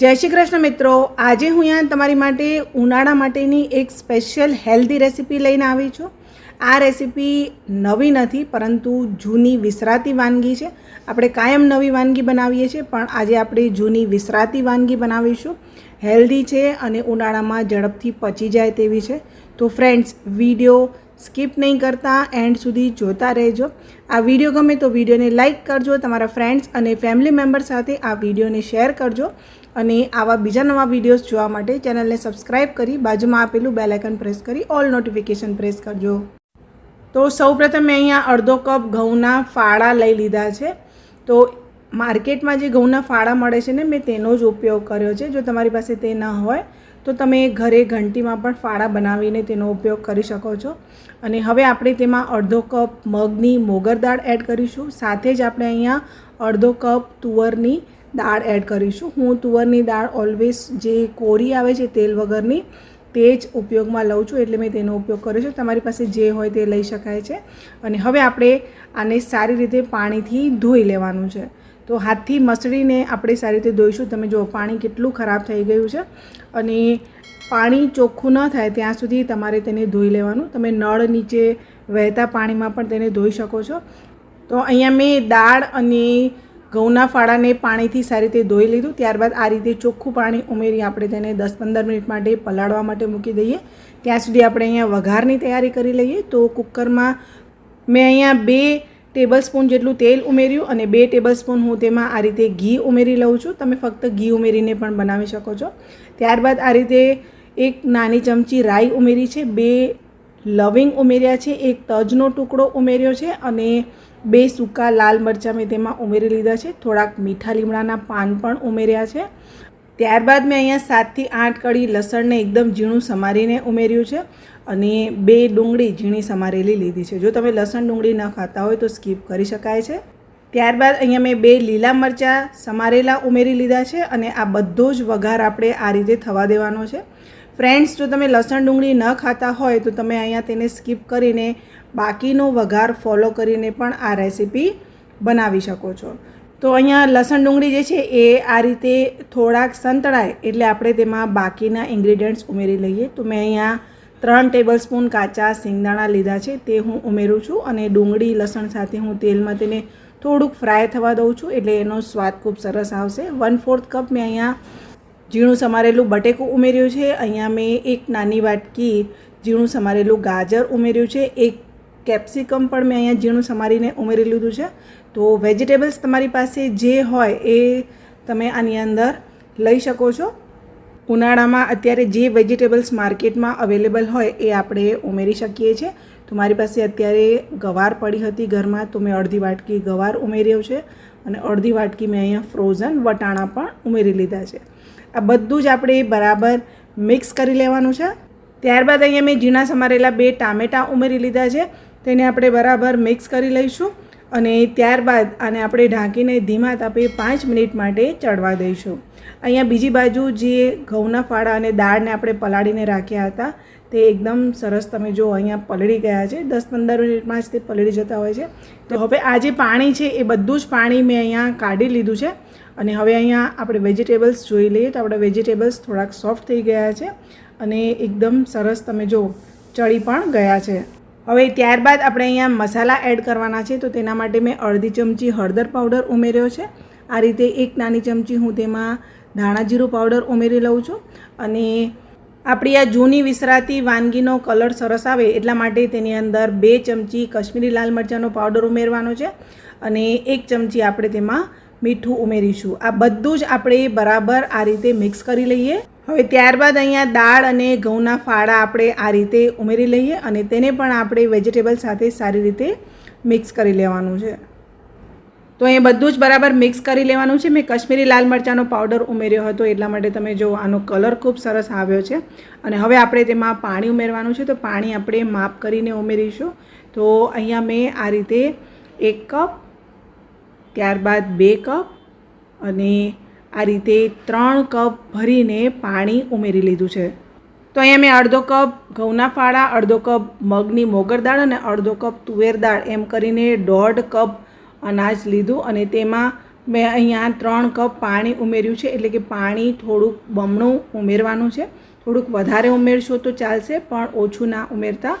જય શ્રી કૃષ્ણ મિત્રો. આજે હું અહીંયા તમારી માટે ઉનાળા માટેની એક સ્પેશિયલ હેલ્ધી રેસીપી લઈને આવી છું. આ રેસીપી નવી નથી, પરંતુ જૂની વિસરાતી વાનગી છે. આપણે કાયમ નવી વાનગી બનાવીએ છીએ, પણ આજે આપણે જૂની વિસરાતી વાનગી બનાવીશું. હેલ્ધી છે અને ઉનાળામાં ઝડપથી પચી જાય તેવી છે. તો ફ્રેન્ડ્સ વીડિયો સ્કીપ નહીં કરતા એન્ડ સુધી જોતા રહેજો. આ વીડિયો ગમે તો વિડીયોને લાઇક કરજો, તમારા ફ્રેન્ડ્સ અને ફેમિલી મેમ્બર સાથે આ વિડીયોને શેર કરજો. અને આવા બીજા નવા વિડીયોઝ જોવા માટે ચેનલને સબસ્ક્રાઇબ કરી બાજુમાં આપેલું બેલાઇકન પ્રેસ કરી ઓલ નોટિફિકેશન પ્રેસ કરજો. તો સૌપ્રથમ મેં અહીંયા અડધો કપ ઘઉંના ફાળા લઈ લીધા છે. તો માર્કેટમાં જે ઘઉંના ફાળા મળે છે ને મેં તેનો જ ઉપયોગ કર્યો છે. જો તમારી પાસે તે ન હોય, તો તમે ઘરે ઘંટીમાં પણ ફાળા બનાવીને તેનો ઉપયોગ કરી શકો છો. અને હવે આપણે તેમાં અડધો કપ મગની મોગર દાળ એડ કરીશું. સાથે જ આપણે અહીંયા અડધો કપ તુવરની દાળ એડ કરીશું. હું તુવરની દાળ ઓલવેઝ જે કોરી આવે છે તેલ વગરની તે જ ઉપયોગમાં લઉં છું. એટલે મેં તેનો ઉપયોગ કર્યો છે. તમારી પાસે જે હોય તે લઈ શકાય છે. અને હવે આપણે આને સારી રીતે પાણીથી ધોઈ લેવાનું છે. તો હાથથી મસળીને આપણે સારી રીતે ધોઈશું. તમે જો પાણી કેટલું ખરાબ થઈ ગયું છે. અને પાણી ચોખ્ખું ન થાય ત્યાં સુધી તમારે તેને ધોઈ લેવાનું. તમે નળ નીચે વહેતા પાણીમાં પણ તેને ધોઈ શકો છો. તો અહીંયા મેં દાળ અને ઘઉંના ફાળાને પાણીથી સારી રીતે ધોઈ લીધું. ત્યારબાદ આ રીતે ચોખ્ખું પાણી ઉમેરી આપણે તેને દસ પંદર મિનિટ માટે પલાળવા માટે મૂકી દઈએ. ત્યાં સુધી આપણે અહીંયા વઘારની તૈયારી કરી લઈએ. તો કુકરમાં મેં અહીંયા બે ટેબલ સ્પૂન જેટલું તેલ ઉમેર્યું અને બે ટેબલ સ્પૂન હું તેમાં આ રીતે ઘી ઉમેરી લઉં છું. તમે ફક્ત ઘી ઉમેરીને પણ બનાવી શકો છો. ત્યારબાદ આ રીતે એક નાની ચમચી રાઈ ઉમેરી છે. બે લવિંગ ઉમેર્યા છે. એક તજનો ટુકડો ઉમેર્યો છે અને બે સૂકા લાલ મરચાં મેં તેમાં ઉમેરી લીધા છે. થોડાક મીઠા લીમડાના પાન પણ ઉમેર્યા છે. ત્યારબાદ મેં અહીંયા સાતથી આઠ કળી લસણને એકદમ ઝીણું સમારીને ઉમેર્યું છે અને બે ડુંગળી ઝીણી સમારેલી લીધી છે. જો તમે લસણ ડુંગળી ન ખાતા હોય તો સ્કીપ કરી શકાય છે. ત્યારબાદ અહીંયા મેં બે લીલા મરચાં સમારેલા ઉમેરી લીધા છે અને આ બધો જ વઘાર આપણે આ રીતે થવા દેવાનો છે. ફ્રેન્ડ્સ, જો તમે લસણ ડુંગળી ન ખાતા હોય તો તમે અહીંયા તેને સ્કીપ કરીને બાકીનો વઘાર ફોલો કરીને પણ આ રેસીપી બનાવી શકો છો. તો અહીંયા લસણ ડુંગળી જે છે એ આ રીતે થોડાક સંતળાય એટલે આપણે તેમાં બાકીના ઇન્ગ્રીડિયન્ટ્સ ઉમેરી લઈએ. તો મેં અહીંયા ત્રણ ટેબલ સ્પૂન કાચા સિંગદાણા લીધા છે, તે હું ઉમેરું છું અને ડુંગળી, લસણ સાથે હું તેલમાં તેને થોડુંક ફ્રાય થવા દઉં છું એટલે એનો સ્વાદ ખૂબ સરસ આવશે. વન ફોર્થ કપ મેં અહીંયા ઝીણું સમારેલું બટેકું ઉમેર્યું છે. અહીંયા મેં એક નાની વાટકી ઝીણું સમારેલું ગાજર ઉમેર્યું છે. એક કેપ્સિકમ પણ મેં અહીંયા ઝીણું સમારીને ઉમેરી લીધું છે. તો વેજીટેબલ્સ તમારી પાસે જે હોય એ તમે આની અંદર લઈ શકો છો. ઉનાળામાં અત્યારે જે વેજીટેબલ્સ માર્કેટમાં અવેલેબલ હોય એ આપણે ઉમેરી શકીએ છીએ. તો મારી પાસે અત્યારે ગવાર પડી હતી ઘરમાં, તો મેં અડધી વાટકી ગવાર ઉમેર્યો છે. અને અડધી વાટકી મેં અહીંયા ફ્રોઝન વટાણા પણ ઉમેરી લીધા છે. આ બધું જ આપણે બરાબર મિક્સ કરી લેવાનું છે. ત્યારબાદ અહીંયા મેં ઝીણા સમારેલા બે ટામેટાં ઉમેરી લીધા છે. તેને આપણે બરાબર મિક્સ કરી લઈશું અને ત્યારબાદ આને આપણે ઢાંકીને ધીમા તાપે પાંચ મિનિટ માટે ચડવા દઈશું. અહીંયા બીજી બાજુ જે ઘઉંના ફાળા અને દાળને આપણે પલાળીને રાખ્યા હતા તે એકદમ સરસ તમે જો અહીંયા પલળી ગયા છે, દસ પંદર મિનિટમાં જ તે પલળી જતા હોય છે. તો હવે આ જે પાણી છે, એ બધું જ પાણી મેં અહીંયા કાઢી લીધું છે. અને હવે અહીંયા આપણે વેજીટેબલ્સ જોઈ લઈએ તો આપણે વેજીટેબલ્સ થોડાક સોફ્ટ થઈ ગયા છે અને એકદમ સરસ તમે જો ચડી પણ ગયા છે. હવે ત્યારબાદ આપણે અહીંયા મસાલા એડ કરવાના છે, તો તેના માટે મેં અડધી ચમચી હળદર પાવડર ઉમેર્યો છે. આ રીતે એક નાની ચમચી હું તેમાં ધાણા જીરું પાવડર ઉમેરી લઉં છું અને આપણી આ જૂની વિસરાતી વાનગીનો કલર સરસ આવે એટલા માટે તેની અંદર બે ચમચી કશ્મીરી લાલ મરચાંનો પાવડર ઉમેરવાનો છે અને એક ચમચી આપણે તેમાં મીઠું ઉમેરીશું. આ બધું જ આપણે બરાબર આ રીતે મિક્સ કરી લઈએ. હવે ત્યારબાદ અહીંયા દાળ અને ઘઉંના ફાળા આપણે આ રીતે ઉમેરી લઈએ અને તેને પણ આપણે વેજીટેબલ સાથે સારી રીતે મિક્સ કરી લેવાનું છે. તો એ બધું જ બરાબર મિક્સ કરી લેવાનું છે. મેં કશ્મીરી લાલ મરચાંનો પાવડર ઉમેર્યો હતો, એટલા માટે તમે જો આનો કલર ખૂબ સરસ આવ્યો છે. અને હવે આપણે તેમાં પાણી ઉમેરવાનું છે, તો પાણી આપણે માપ કરીને ઉમેરીશું. તો અહીંયા મેં આ રીતે એક કપ ત્યારબાદ બે કપ અને આ રીતે ત્રણ કપ ભરીને પાણી ઉમેરી લીધું છે. તો અહીંયા મેં અડધો કપ ઘઉંના ફાળા, અડધો કપ મગની મોગર દાળ અને અડધો કપ તુવેર દાળ એમ કરીને દોઢ કપ અનાજ લીધું અને તેમાં મેં અહીંયા ત્રણ કપ પાણી ઉમેર્યું છે. એટલે કે પાણી થોડુંક બમણું ઉમેરવાનું છે. થોડુંક વધારે ઉમેરશો તો ચાલશે, પણ ઓછું ના ઉમેરતા.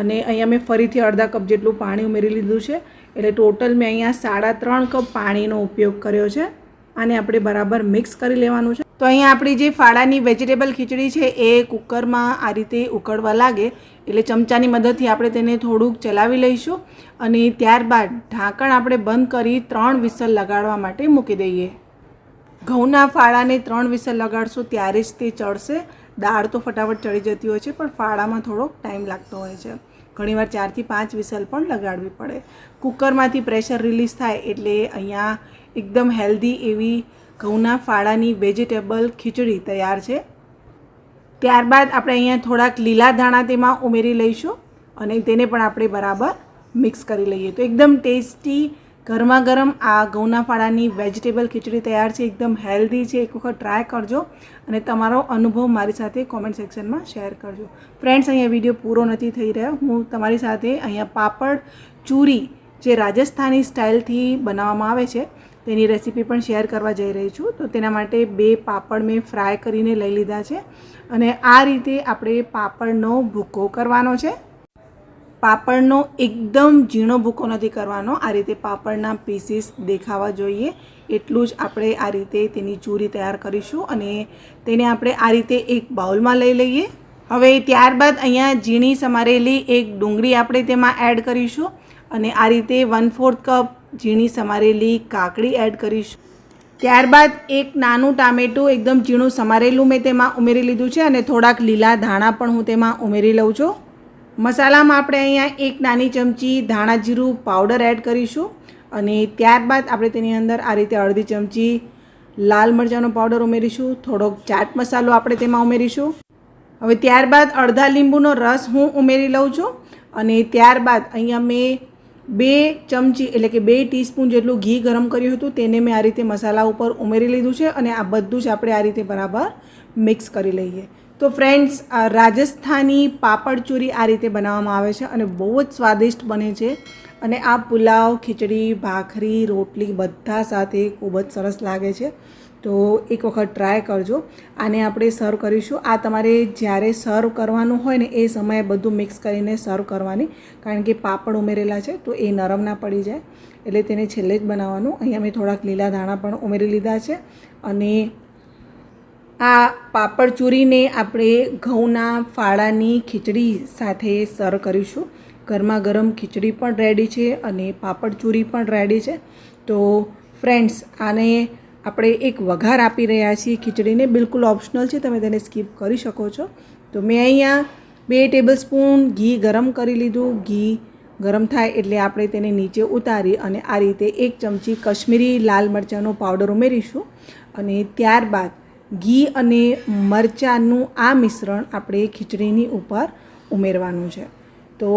અને અહીંયા મેં ફરીથી અડધા કપ જેટલું પાણી ઉમેરી લીધું છે. એટલે ટોટલ મેં અહીંયા સાડા ત્રણ કપ પાણીનો ઉપયોગ કર્યો છે. આને આપણે બરાબર મિક્સ કરી લેવાનું છે. તો અહીંયા આપણી જે ફાળાની વેજીટેબલ ખીચડી છે, એ કુકરમાં આ રીતે ઉકળવા લાગે. એટલે ચમચાની મદદથી આપણે તેને થોડુંક ચલાવી લઈશું અને ત્યારબાદ ઢાંકણ આપણે બંધ કરી ત્રણ વિસલ લગાડવા માટે મૂકી દઈએ. ઘઉંના ફાળાને ત્રણ વિસલ લગાડશો ત્યારે જ તે ચડશે. દાળ તો ફટાફટ ચડી જતી હોય છે, પણ ફાળામાં થોડોક ટાઈમ લાગતો હોય છે. ઘણીવાર ચારથી પાંચ વિસલ પણ લગાડવી પડે. કુકરમાંથી પ્રેશર રિલીઝ થાય એટલે અહીંયા એકદમ હેલ્ધી એવી ઘઉંના ફાળાની વેજીટેબલ ખીચડી તૈયાર છે. ત્યારબાદ આપણે અહીંયા થોડાક લીલા ધાણા તેમાં ઉમેરી લઈશું અને તેને પણ આપણે બરાબર મિક્સ કરી લઈએ. તો એકદમ ટેસ્ટી ગરમા ગરમ આ ઘઉંના ફાળાની વેજીટેબલ ખીચડી તૈયાર છે. એકદમ હેલ્ધી છે. એક વખત ટ્રાય કરજો અને તમારો અનુભવ મારી સાથે કોમેન્ટ સેક્શનમાં શેર કરજો. ફ્રેન્ડ્સ, અહીંયા વીડિયો પૂરો નથી થઈ રહ્યો. હું તમારી સાથે અહીંયા પાપડ, ચૂરી જે રાજસ્થાની સ્ટાઇલથી બનાવવામાં આવે છે તેની રેસીપી પણ શેર કરવા જઈ રહી છું. તો તેના માટે બે પાપડ મેં ફ્રાય કરીને લઈ લીધા છે. અને આ રીતે આપણે પાપડનો ભૂકો કરવાનો છે. પાપડનો એકદમ ઝીણો ભૂકો નથી કરવાનો. આ રીતે પાપડના પીસીસ દેખાવા જોઈએ. એટલું જ આપણે આ રીતે તેની ચૂરી તૈયાર કરીશું અને તેને આપણે આ રીતે એક બાઉલમાં લઈ લઈએ. હવે ત્યારબાદ અહીંયા ઝીણી સમારેલી એક ડુંગળી આપણે તેમાં એડ કરીશું. અને આ રીતે વન ફોર્થ કપ ઝીણી સમારેલી કાકડી એડ કરીશું. ત્યારબાદ એક નાનું ટામેટું, એકદમ ઝીણું સમારેલું મેં તેમાં ઉમેરી લીધું છે અને થોડાક લીલા ધાણા પણ હું તેમાં ઉમેરી લઉં છું. મસાલામાં આપણે અહીંયા એક નાની ચમચી ધાણા જીરું પાવડર એડ કરીશું અને ત્યારબાદ આપણે તેની અંદર આ રીતે અડધી ચમચી લાલ મરચાંનો પાવડર ઉમેરીશું, થોડોક ચાટ મસાલો આપણે તેમાં ઉમેરીશું. હવે ત્યારબાદ અડધા લીંબુનો રસ હું ઉમેરી લઉં છું અને ત્યારબાદ અહીંયા મેં બે ચમચી એટલે કે બે ટીસ્પૂન જેટલું ઘી ગરમ કર્યું હતું, તેને મેં આ રીતે મસાલા ઉપર ઉમેરી લીધું છે અને આ બધું જ આપણે આ રીતે બરાબર મિક્સ કરી લઈએ. તો ફ્રેન્ડ્સ રાજસ્થાની પાપડચૂરી આ રીતે બનાવવામાં આવે છે અને બહુ જ સ્વાદિષ્ટ બને છે. અને આ પુલાવ, ખીચડી, ભાખરી, રોટલી બધા સાથે ખૂબ જ સરસ લાગે છે. તો એક વખત ટ્રાય કરજો. આને આપણે સર્વ કરીશું. આ તમારે જ્યારે સર્વ કરવાનું હોય ને એ સમયે બધું મિક્સ કરીને સર્વ કરવાની. કારણ કે પાપડ ઉમેરેલા છે, તો એ નરમ ના પડી જાય. એટલે તેને છેલ્લે જ બનાવવાનું. અહીંયા મેં થોડાક લીલા દાણા પણ ઉમેરી લીધા છે. અને આ પાપડ ચૂરીને આપણે ઘઉંના ફાળાની ખીચડી સાથે સર્વ કરીશું. ગરમા ગરમ ખીચડી પણ રેડી છે અને પાપડ ચૂરી પણ રેડી છે. તો ફ્રેન્ડ્સ આને આપણે એક વઘાર આપી રહ્યા છીએ ખીચડીને. બિલકુલ ઓપ્શનલ છે. તમે તેને સ્કીપ કરી શકો છો. તો મેં અહીંયા બે ટેબલ સ્પૂન ઘી ગરમ કરી લીધું. ઘી ગરમ થાય એટલે આપણે તેને નીચે ઉતારી અને આ રીતે એક ચમચી કશ્મીરી લાલ મરચાંનો પાવડર ઉમેરીશું અને ત્યારબાદ ઘી અને મરચાંનું આ મિશ્રણ આપણે ખીચડીની ઉપર ઉમેરવાનું છે. તો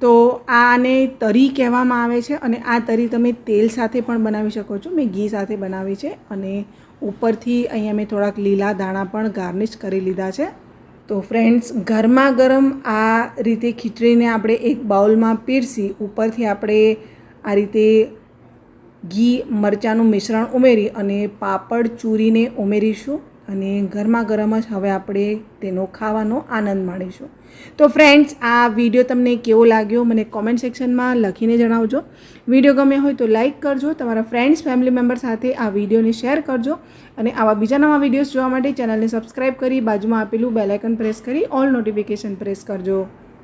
તો આને તરી કહેવામાં આવે છે અને આ તરી તમે તેલ સાથે પણ બનાવી શકો છો. મેં ઘી સાથે બનાવી છે અને ઉપરથી અહીંયા મેં થોડાક લીલા દાણા પણ ગાર્નિશ કરી લીધા છે. તો ફ્રેન્ડ્સ, ગરમા ગરમ આ રીતે ખીચડીને આપણે એક બાઉલમાં પીરસી, ઉપરથી આપણે આ રીતે ઘી, મરચાંનું મિશ્રણ ઉમેરી અને પાપડ ચૂરીને ઉમેરીશું. અને ગરમા ગરમ જ હવે આપણે તેનો ખાવાનો આનંદ માણીશું. તો ફ્રેન્ડ્સ આ વીડિયો તમને કેવો લાગ્યો મને કોમેન્ટ સેક્શનમાં લખીને જણાવજો. વીડિયો ગમે હોય તો લાઇક કરજો, તમારા ફ્રેન્ડ્સ ફેમિલી મેમ્બર સાથે આ વિડીયોને શેર કરજો અને આવા બીજા નવા વિડીયોઝ જોવા માટે ચેનલને સબસ્ક્રાઈબ કરી બાજુમાં આપેલું બેલાઇકન પ્રેસ કરી ઓલ નોટિફિકેશન પ્રેસ કરજો.